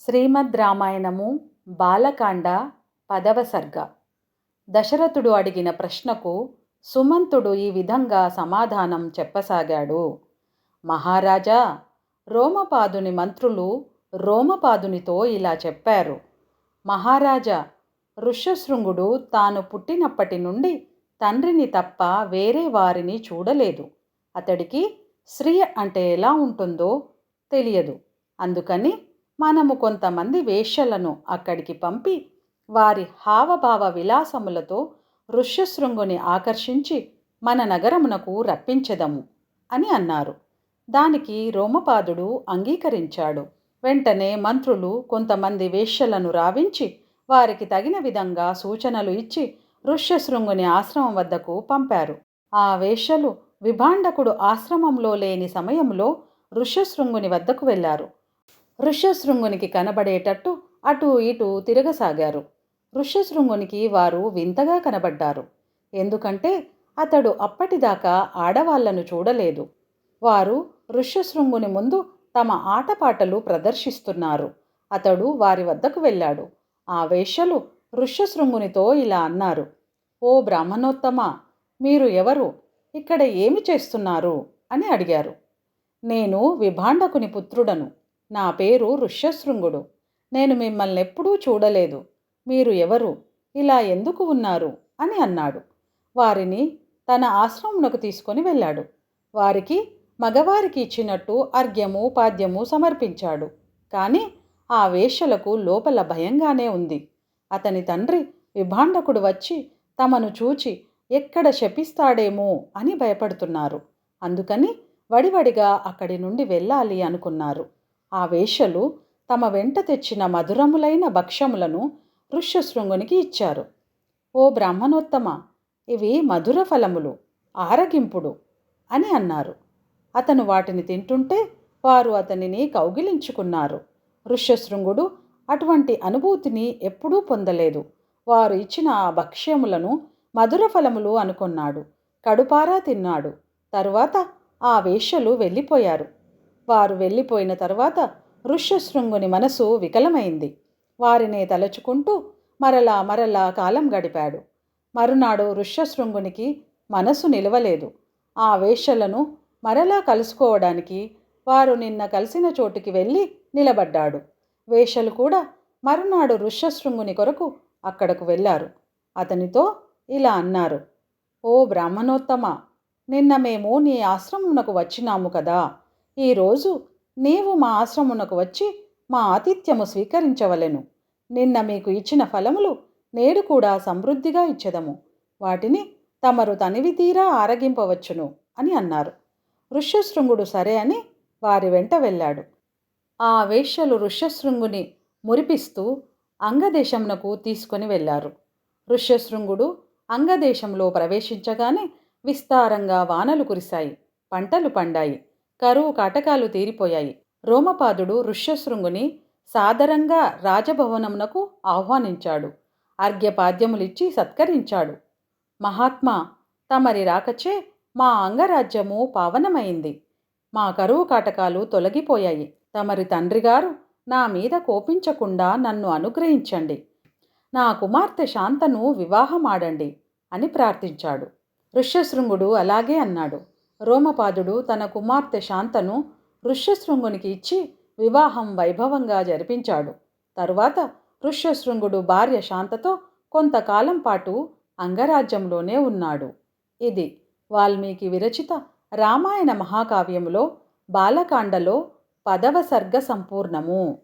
శ్రీమద్ రామాయణము బాలకాండ పదవ సర్గ. దశరథుడు అడిగిన ప్రశ్నకు సుమంతుడు ఈ విధంగా సమాధానం చెప్పసాగాడు. మహారాజా రోమపాదుని మంత్రులు రోమపాదునితో ఇలా చెప్పారు. మహారాజా ఋష్యశృంగుడు తాను పుట్టినప్పటి నుండి తండ్రిని తప్ప వేరే వారిని చూడలేదు. అతడికి స్త్రీ అంటే ఎలా ఉంటుందో తెలియదు. అందుకని మనము కొంతమంది వేష్యలను అక్కడికి పంపి వారి హావభావ విలాసములతో ఋష్యశృంగుని ఆకర్షించి మన నగరమునకు రప్పించెదము అని అన్నారు. దానికి రోమపాదుడు అంగీకరించాడు. వెంటనే మంత్రులు కొంతమంది వేష్యలను రావించి వారికి తగిన విధంగా సూచనలు ఇచ్చి ఋష్యశృంగుని ఆశ్రమం వద్దకు పంపారు. ఆ వేష్యలు విభాండకుడు ఆశ్రమంలో లేని సమయంలో ఋష్యశృంగుని వద్దకు వెళ్ళారు. ఋష్యశృంగునికి కనబడేటట్టు అటు ఇటు తిరగసాగారు. ఋష్యశృంగునికి వారు వింతగా కనబడ్డారు. ఎందుకంటే అతడు అప్పటిదాకా ఆడవాళ్ళను చూడలేదు. వారు ఋష్యశృంగుని ముందు తమ ఆటపాటలు ప్రదర్శిస్తున్నారు. అతడు వారి వద్దకు వెళ్ళాడు. ఆ వేషలు ఋష్యశృంగునితో ఇలా అన్నారు ఓ బ్రాహ్మణోత్తమ మీరు ఎవరు? ఇక్కడ ఏమి చేస్తున్నారు? అని అడిగారు. నేను విభాండకుని పుత్రుడను. నా పేరు ఋష్యశృంగుడు నేను మిమ్మల్ని ఎప్పుడూ చూడలేదు. మీరు ఎవరు? ఇలా ఎందుకు ఉన్నారు? అని అన్నాడు. వారిని తన ఆశ్రమంలోకి తీసుకొని వెళ్ళాడు. వారికి మగవారికి ఇచ్చినట్టు అర్ఘ్యము పాద్యము సమర్పించాడు. కానీ ఆ వేషలకు లోపల భయంగానే ఉంది. అతని తండ్రి విభాండకుడు వచ్చి తమను చూచి ఎక్కడ శపిస్తాడేమో అని భయపడుతున్నారు. అందుకని వడివడిగా అక్కడి నుండి వెళ్ళాలి అనుకున్నారు. ఆ వేశ్యలు తమ వెంట తెచ్చిన మధురములైన భక్ష్యములను ఋష్యశృంగునికి ఇచ్చారు. ఓ బ్రాహ్మణోత్తమ ఇవి మధుర ఫలములు ఆరగింపుడు అని అన్నారు. అతను వాటిని తింటుంటే వారు అతనిని కౌగిలించుకున్నారు. ఋష్యశృంగుడు అటువంటి అనుభూతిని ఎప్పుడూ పొందలేదు. వారు ఇచ్చిన ఆ భక్ష్యములను మధుర ఫలములు అనుకున్నాడు. కడుపారా తిన్నాడు. తరువాత ఆ వేషలు వెళ్ళిపోయారు. వారు వెళ్ళిపోయిన తర్వాత ఋష్యశృంగుని మనసు వికలమైంది. వారినే తలచుకుంటూ మరలా మరలా కాలం గడిపాడు. మరునాడు ఋష్యశృంగునికి మనసు నిలవలేదు. ఆ వేషలను మరలా కలుసుకోవడానికి వారు నిన్న కలిసిన చోటుకి వెళ్ళి నిలబడ్డాడు. వేషలు కూడా మరునాడు ఋష్యశృంగుని కొరకు అక్కడకు వెళ్ళారు. అతనితో ఇలా అన్నారు ఓ బ్రాహ్మణోత్తమ నిన్న మేము నీ ఆశ్రమమునకు వచ్చినాము కదా. ఈరోజు నీవు మా ఆశ్రమునకు వచ్చి మా ఆతిథ్యము స్వీకరించవలెను. నిన్న మీకు ఇచ్చిన ఫలములు నేడు కూడా సమృద్ధిగా ఇచ్చెదము. వాటిని తమరు తనివి తీరా ఆరగింపవచ్చును అని అన్నారు. ఋష్యశృంగుడు సరే అని వారి వెంట వెళ్ళాడు. ఆ వేష్యలు ఋష్యశృంగుని మురిపిస్తూ అంగదేశమునకు తీసుకొని వెళ్ళారు. ఋష్యశృంగుడు అంగదేశంలో ప్రవేశించగానే విస్తారంగా వానలు కురిశాయి. పంటలు పండాయి. కరువు కాటకాలు తీరిపోయాయి. రోమపాదుడు ఋష్యశృంగుని సాదరంగా రాజభవనమునకు ఆహ్వానించాడు. అర్ఘ్యపాద్యములిచ్చి సత్కరించాడు. మహాత్మా తమరి రాకచే మా అంగరాజ్యము పావనమైంది. మా కరువు కాటకాలు తొలగిపోయాయి. తమరి తండ్రిగారు నా మీద కోపించకుండా నన్ను అనుగ్రహించండి. నా కుమార్తె శాంతను వివాహమాడండి అని ప్రార్థించాడు. ఋష్యశృంగుడు అలాగే అన్నాడు. రోమపాదుడు తన కుమార్తె శాంతను ఋష్యశృంగునికి ఇచ్చి వివాహం వైభవంగా జరిపించాడు. తరువాత ఋష్యశృంగుడు భార్య శాంతతో కొంతకాలం పాటు అంగరాజ్యంలోనే ఉన్నాడు. ఇది వాల్మీకి విరచిత రామాయణ మహాకావ్యంలో బాలకాండలో పదవ సర్గ సంపూర్ణము.